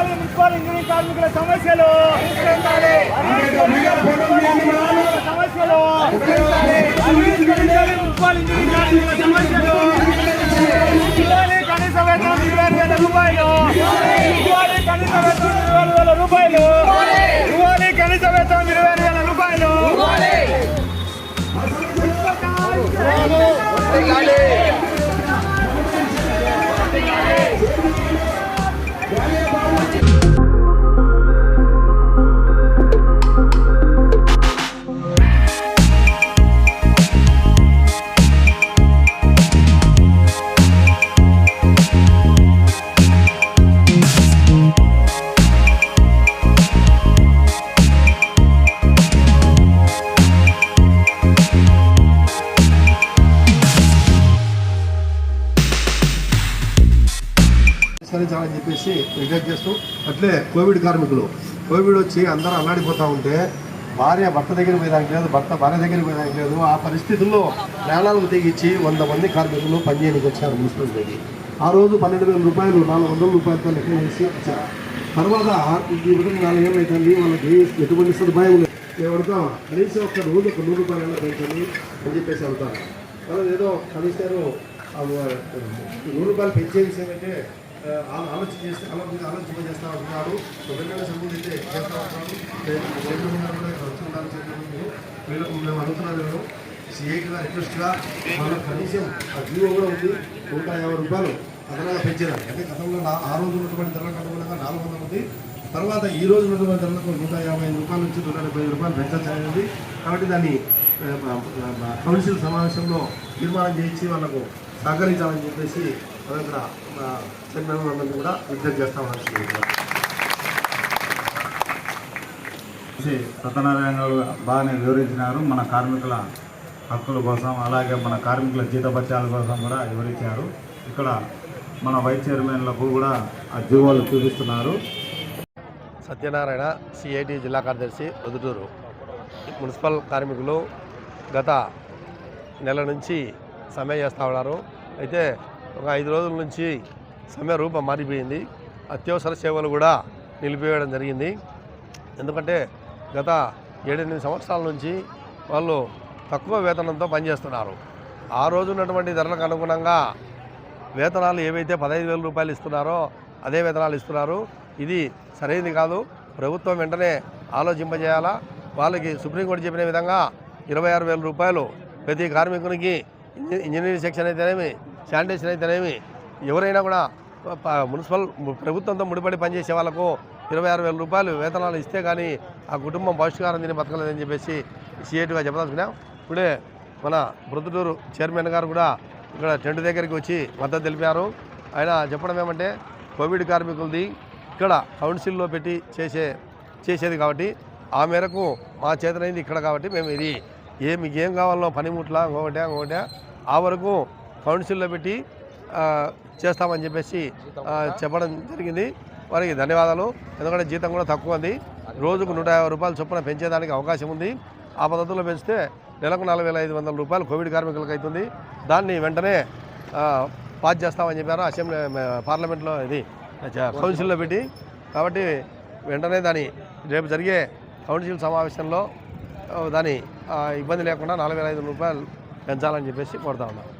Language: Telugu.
పరిష్కరించాలి మున్సిపల్ ఇంజనీరింగ్ కార్మికుల సమస్యలు. సమస్యలు. మున్సిపల్ ఇంజనీరింగ్ కార్మికుల సమస్యలు. ఇవ్వాలి కనీస వేతనం ఇరవై ఆరు వేల రూపాయలు. ఇవ్వాలి కనీస వేతనం ఇరవై ఆరు వేల రూపాయలు. ఇవ్వాలి కనీస వేతనం ఇరవై వేల రూపాయలు. పరిష్కరించాలని చెప్పేసి రిజెక్ట్ చేస్తూ అట్లే కోవిడ్ కార్మికులు. కోవిడ్ వచ్చి అందరూ అల్లాడిపోతూ ఉంటే భార్య భర్త దగ్గర పోయేదానికి లేదు భర్త భార్య దగ్గర పోయేదానికి లేదు. ఆ పరిస్థితుల్లో ప్రాణాలకు తెగించి వంద మంది కార్మికులు పనిచేయడానికి వచ్చారు మున్సిపల్ దగ్గర ఆ రోజు పన్నెండు వేల రూపాయలు నాలుగు వందల రూపాయలతో లెక్క వేసి వచ్చారు. తర్వాత ఈ విధంగా నాలుగేళ్ళు అవుతుంది వాళ్ళకి ఎటువంటి సదుపాయం లేదు. ఏమడతాం కనీసం ఒక రోజు ఒక నూరు రూపాయలు పెంచండి అని చెప్పేసి వెళ్తారు. వాళ్ళు ఏదో కనీసారు నూరు రూపాయలు పెంచేసి విషయం ఆలోచన చేస్తే ఆలోచన ఆలోచన చేస్తూ ఉంటున్నారు ఎవరికైనా సంబంధించి చేస్తూ ఉంటున్నారు చంద్రబాబు గారు కూడా ఇక్కడ వచ్చి ఉన్నారు. చైర్మన్ వీళ్ళకు మేము అడుగుతున్నాను మేము సిఐకి రిక్వెస్ట్గా మన కనీసం జీవో కూడా ఉంది. నూట యాభై రూపాయలు అదనంగా పెంచేదాన్ని అంటే గతంలో నా- ఆ రోజు ఉన్నటువంటి ధరలకు అనుగుణంగా నాలుగు వందల ఉంది. తర్వాత ఈ రోజు ఉన్నటువంటి ధరలకు నూట యాభై ఐదు రూపాయల నుంచి నూట డెబ్బై రూపాయలు పెంచాల్సింది కాబట్టి దాన్ని కౌన్సిల్ సమావేశంలో తీర్మానం చేయించి వాళ్ళకు సహకరించాలని చెప్పేసి మనం ఇక్కడ మా చైర్మన్ అందరినీ కూడా విజ్ఞప్తి చేస్తామని శ్రీ సత్యనారాయణ గారు బాగానే వివరించినారు. మన కార్మికుల హక్కుల కోసం అలాగే మన కార్మికుల జీతభత్యాల కోసం కూడా వివరించారు. ఇక్కడ మన వైస్ చైర్మన్లకు కూడా ఆ జీవోలు చూపిస్తున్నారు. సత్యనారాయణ సిఐటి జిల్లా కార్యదర్శి పొద్దుటూరు. మున్సిపల్ కార్మికులు గత నెల నుంచి సమ్మె చేస్తూ ఉన్నారు. అయితే ఒక ఐదు రోజుల నుంచి సమయ రూపం మారిపోయింది. అత్యవసర సేవలు కూడా నిలిపివేయడం జరిగింది. ఎందుకంటే గత ఏడెనిమిది సంవత్సరాల నుంచి వాళ్ళు తక్కువ వేతనంతో పనిచేస్తున్నారు. ఆ రోజు ఉన్నటువంటి ధరలకు అనుగుణంగా వేతనాలు ఏవైతే పదహైదు వేల రూపాయలు ఇస్తున్నారో అదే వేతనాలు ఇస్తున్నారు. ఇది సరైనది కాదు. ప్రభుత్వం వెంటనే ఆలోచింపజేయాలా? వాళ్ళకి సుప్రీంకోర్టు చెప్పిన విధంగా ఇరవై ఆరు వేల రూపాయలు ప్రతి కార్మికునికి ఇంజనీరింగ్ సెక్షన్ అయితేనేమి శానిటేషన్ అయితేనేమి ఎవరైనా కూడా మున్సిపల్ ప్రభుత్వంతో ముడిపడి పనిచేసే వాళ్ళకు ఇరవై ఆరు వేల రూపాయలు వేతనాలు ఇస్తే కానీ ఆ కుటుంబం పౌష్టికారం తిని బతకలేదని చెప్పేసి సిఐటిగా చెప్పదలుచుకున్నాం. ఇప్పుడే మన ప్రొద్దుటూరు చైర్మన్ గారు కూడా ఇక్కడ టెంట్ దగ్గరికి వచ్చి మద్దతు తెలిపారు. ఆయన చెప్పడం ఏమంటే కోవిడ్ కార్మికులది ఇక్కడ కౌన్సిల్లో పెట్టి చేసే చేసేది కాబట్టి ఆ మేరకు మా చేతనైంది ఇక్కడ కాబట్టి మేము ఇది. ఏ మీకు ఏం కావాలో పనిముట్లా ఇంకొకటే ఇంకొకటే. ఆ వరకు కౌన్సిల్లో పెట్టి చేస్తామని చెప్పేసి చెప్పడం జరిగింది. వారికి ధన్యవాదాలు. ఎందుకంటే జీతం కూడా తక్కువ ఉంది. రోజుకు నూట యాభై రూపాయలు చొప్పున పెంచేదానికి అవకాశం ఉంది. ఆ పద్ధతిలో పెంచితే నెలకు నాలుగు వేల ఐదు వందల రూపాయలు కోవిడ్ కార్మికులకు అవుతుంది. దాన్ని వెంటనే పాస్ చేస్తామని చెప్పారు. అసెంబ్లీ పార్లమెంట్లో ఇది కౌన్సిల్లో పెట్టి. కాబట్టి వెంటనే దాని రేపు జరిగే కౌన్సిల్ సమావేశంలో దాని ఇబ్బంది లేకుండా నాలుగు వేల ఐదు రూపాయలు పెంచాలని చెప్పేసి కోరుతా ఉన్నాను